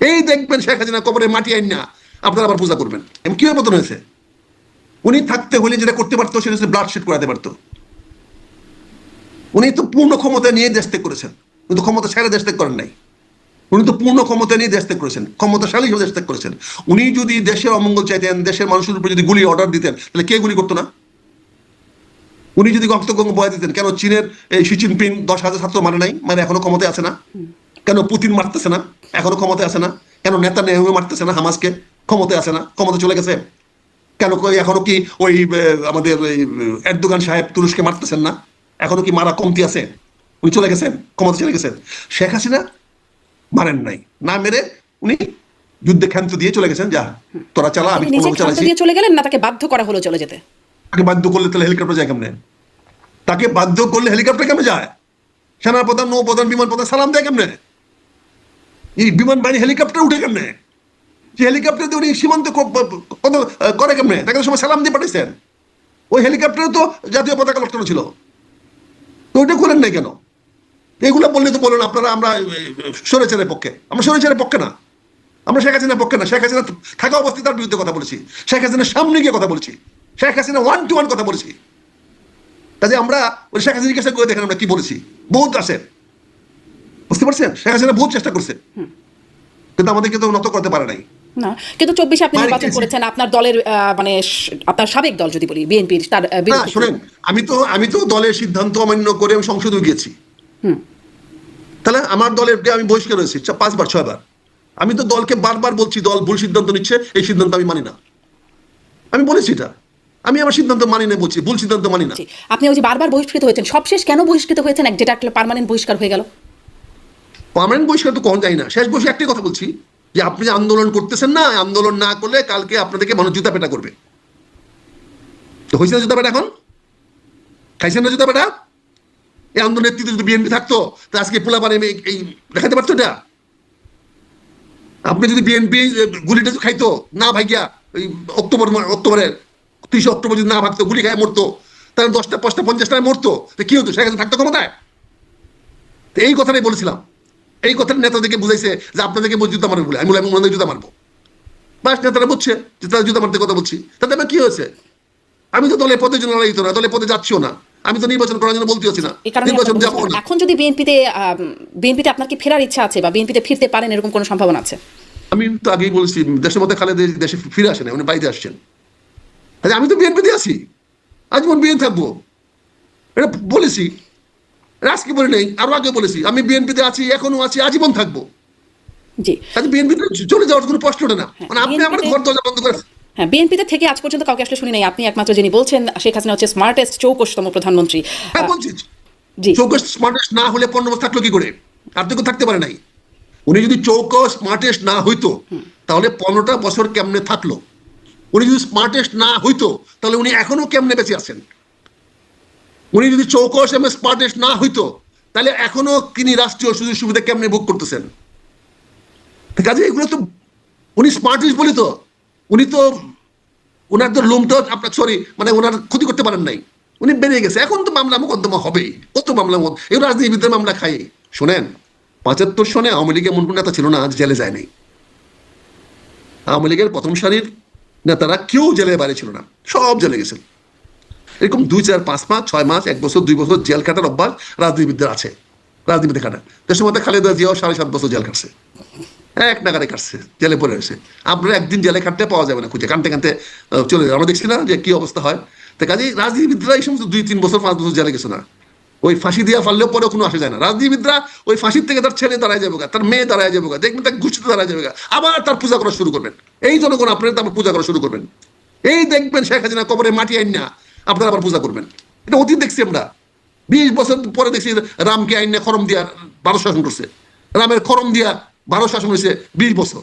এই দেখবেন শেখ হাসিনা কবরে মাটি আইন না, আপনারা আবার পূজা করবেন। এমন কীভাবে পতন হয়েছে? উনি থাকতে হলে যেটা করতে পারতো সেটা হচ্ছে ব্লাড শেড করাতে পারতো। উনি তো পূর্ণ ক্ষমতা নিয়ে দেশ ত্যাগ করেছেন। কিন্তু ক্ষমতা ছেড়ে দেশ ত্যাগ করেন নাই। উনি তো পূর্ণ ক্ষমতা নিয়ে দেশ ত্যাগ করেছেন। ক্ষমতাশালী হিসেবে দেশ ত্যাগ করেছেন। উনি যদি দেশের অমঙ্গল চাইতেন, দেশের মানুষের উপর যদি গুলি অর্ডার দিতেন, তাহলে কে গুলি করতো না? উনি যদি রক্তগঙ্গ বয়া দিতেন, কেন চীনের এই শি জিনপিং দশ হাজার ছাত্র মানে নাই? মানে এখনও ক্ষমতায় আছে না? কেন পুতিন মারতেছে না? এখনও ক্ষমতায় আছে না? কেন নেতা নেহু মারতেছে না হামাসকে? ক্ষমতায় আছে না? ক্ষমতা চলে গেছে? কেন এখনও কি ওই আমাদের ওই এরদোগান সাহেব তুরস্কে মারতেছেন না? এখনও কি মারা কমতি আছে? উনি চলে গেছেন? ক্ষমতা চলে গেছেন শেখ হাসিনা মারেন নাই। না মেরে উনি যুদ্ধে ক্ষান্ত দিয়ে চলে গেছেন। যা তোরা চালা আমি দিয়ে চলে গেলেন না তাকে বাধ্য করা হলো চলে যেতে? তাকে বাধ্য করলে তাহলে হেলিকপ্টার যায় কেমনে? তাকে বাধ্য করলে হেলিকপ্টার কেমনে যায়? সেনা নৌপ্রধান বিমান প্রধান সালাম দেয় কেমনে? এই বিমান বাহিনী হেলিকপ্টার উঠে কেমনে? যে হেলিকপ্টার দিয়ে উনি সীমান্ত কত করে কেমনে? তাকে সময় সালাম দিয়ে পাঠিয়েছেন ওই হেলিকপ্টারে তো জাতীয় পতাকা লটকানো ছিল। তো ওইটা করেন নাই কেন? এগুলো বললে তো বলুন, আপনারা আমরা সরেচারের পক্ষে। আমরা সরেচারের পক্ষে না। আমরা শেখ হাসিনার পক্ষে না। শেখ হাসিনা থাকা অবস্থায় তার বিরুদ্ধে কথা বলেছি। শেখ হাসিনার সামনে গিয়ে কথা বলেছি। Sheikh Hasina one to one কথা বলেছি। কাজে আমরা ওই শেখ হাসিনার কাছে দেখেন আমরা কি বলেছি। বহুত আছে। বুঝতে পারছেন? শেখ হাসিনা বহুত চেষ্টা করছে। কিন্তু আমাদেরকে তো নত করতে পারে নাই। না কিন্তু চব্বিশে আপনি নির্বাচন করেছেন আপনার দলের মানে আপনার সাবেক দল যদি বলি বিএনপির তার শোনেন আমি তো আমি তো দলের সিদ্ধান্ত অমান্য করে আমি সংসদে গিয়েছি। তাহলে আমার দলের আমি বহিষ্কার হয়েছি পাঁচবার ছয়বার। আমি তো দলকে বারবার বলছি দল ভুল সিদ্ধান্ত নিচ্ছে এই সিদ্ধান্ত আমি মানি না। আমি বলেছি এটা। আমি আমার সিদ্ধান্ত মানি না বলছি ভুল সিদ্ধান্ত মানি না। আপনি ওই যে বারবার বহিষ্কৃত হয়েছেন সবশেষ কেন বহিষ্কৃত হয়েছেন? এক যেটা একটা পার্মানেন্ট বহিষ্কার হয়ে গেল। পার্মানেন্ট বহিষ্কার তো কখন যায় না। শেষ বসে একটাই কথা বলছি যে, আপনি যে আন্দোলন করতেছেন না আন্দোলন না করলে কালকে আপনাদেরকে মানুষ জুতা পেটা করবে। তো হয়েছে না জুতা পেটা এখন? খাইছেন না জুতা পেটা? এই আন্দোলন নেতৃত্বে যদি বিএনপি থাকতো, তা আজকে পোলা মানে এই দেখাতে পারতো এটা? আপনি যদি বিএনপি গুলিটা খাইতো, না ভাইয়া ওই অক্টোবর অক্টোবরের তিরিশে অক্টোবর যদি না ভাগতো গুলি খায় মরতো, তাহলে দশটা, পাঁচটা পঞ্চাশটায় মরতো, তো কি হতো? সেখানে থাকতো ক্ষমতায়? তো এই কথাটাই বলেছিলাম। এই কথাটা নেতাদেরকে বুঝাইছে যে আপনাদেরকে জুতা মারবে বলে আমি বলে আমি মনে জুতা মারবো। বাস নেতারা বুঝছে যে তারা জুতা মারতে কথা বলছি। তাতে আমার কি হয়েছে? আমি তো দলের পদের জন্য লড়াই না দলের পদে যাচ্ছিও না। আমি তো নির্বাচন করার জন্য বলতে হচ্ছি না। নির্বাচন যাব না। এখন যদি বিএনপিতে বিএনপিতে আপনার কি ফেরার ইচ্ছা আছে বা বিএনপিতে ফিরতে পারেন এরকম কোনো সম্ভাবনা আছে? আমি তো আগেই বলেছি দেশের মধ্যে খালেদ দেশে ফিরে আসেন উনি বাড়িতে আসছেন। আমি তো বিএনপিতে আছি। আজীবন বিএন থাকব। এটা বলেছি। আজকে বলে নেই আরও আগে বলেছি আমি বিএনপিতে আছি এখনও আছি আজীবন থাকব। জি। বিএনপিতে চলে যাওয়ার কোনো প্রশ্ন ওঠে না। মানে আপনি আমার ঘর দরজা বন্ধ করে হ্যাঁ বিএনপিতে থেকে আজ পর্যন্ত কাউকে আসলে শুনি নাই। আপনি একমাত্র যিনি বলছেন শেখ হাসিনা হচ্ছে স্মার্টেস্ট চৌকশতম প্রধানমন্ত্রী। হ্যাঁ বলছি। জি। চৌকস স্মার্টেস্ট না হলে পনেরো বছর থাকল কি করে? আর তো থাকতে পারে নাই। উনি যদি চৌকস স্মার্টেস্ট না হইতো তাহলে পনেরোটা বছর কেমনে থাকল? উনি যদি স্মার্টেস্ট না হইতো তাহলে উনি এখনও কেমনে বেঁচে আছেন? উনি যদি চৌকস এবং স্মার্টেস্ট না হইতো, তাহলে এখনও তিনি রাষ্ট্রীয় সুযোগ সুবিধা কেমনে ভোগ করতেছেন? কাজে এগুলো তো উনি স্মার্টেস্ট বলি তো। উনি তো ওনার তো লোমটা আপনার সরি মানে ওনার ক্ষতি করতে পারেন নাই। উনি বেরিয়ে গেছে। এখন তো মামলা মোকদ্দমা হবেই। কত মামলা এই রাজনীতিবিদদের মামলা খাই শোনেন, পঁচাত্তর সনে আওয়ামী লীগের এমন নেতা ছিল না, আজ জেলে যায় নাই। আওয়ামী লীগের প্রথম সারির নেতারা কেউ জেলে বাইরে ছিল না। সব জেলে গেছেন। এরকম দুই চার, পাঁচ মাস, ছয় মাস, এক বছর, দুই বছর জেল কাটার অভ্যাস রাজনীতিবিদদের আছে। রাজনীতিতে কাটা দেশের মধ্যে খালেদা জিয়াও সাড়ে সাত বছর জেল কাটছে। এক নাগারে কাটছে, জেলে পড়ে রয়েছে। আপনার একদিন জেলে কাটতে পাওয়া যাবে না, খুঁজে কানতে কানতে চলে যাবে। আমরা দেখছি না যে কি অবস্থা হয়। তো কাজেই রাজনীতিবিদরা এই সমস্ত দুই, তিন বছর, পাঁচ বছর জেলে গেছে না। ওই ফাঁসি দিয়া ফাললেও পরেও কোনো আসে যায় না। রাজনীতিবিদরা ওই ফাঁসির থেকে তার ছেলে দাঁড়ায় যাবে তার মেয়ে দাঁড়ায় যাবে দেখবেন তার গোষ্ঠীতে দাঁড়ায় যাবে আবার তার পূজা করা শুরু করবেন। এই জনগণ আপনার তারপর পূজা করা শুরু করবেন। এই দেখবেন শেখ হাসিনা কবরে মাটি আইন না। আপনারা আবার পূজা করবেন। এটা অতীত দেখছি আমরা। বিশ বছর পরে দেখছি রামকে আইনে খরম দিয়া ভারত শাসন করছে। রামের খরম দিয়া ভারত শাসন হয়েছে বিশ বছর।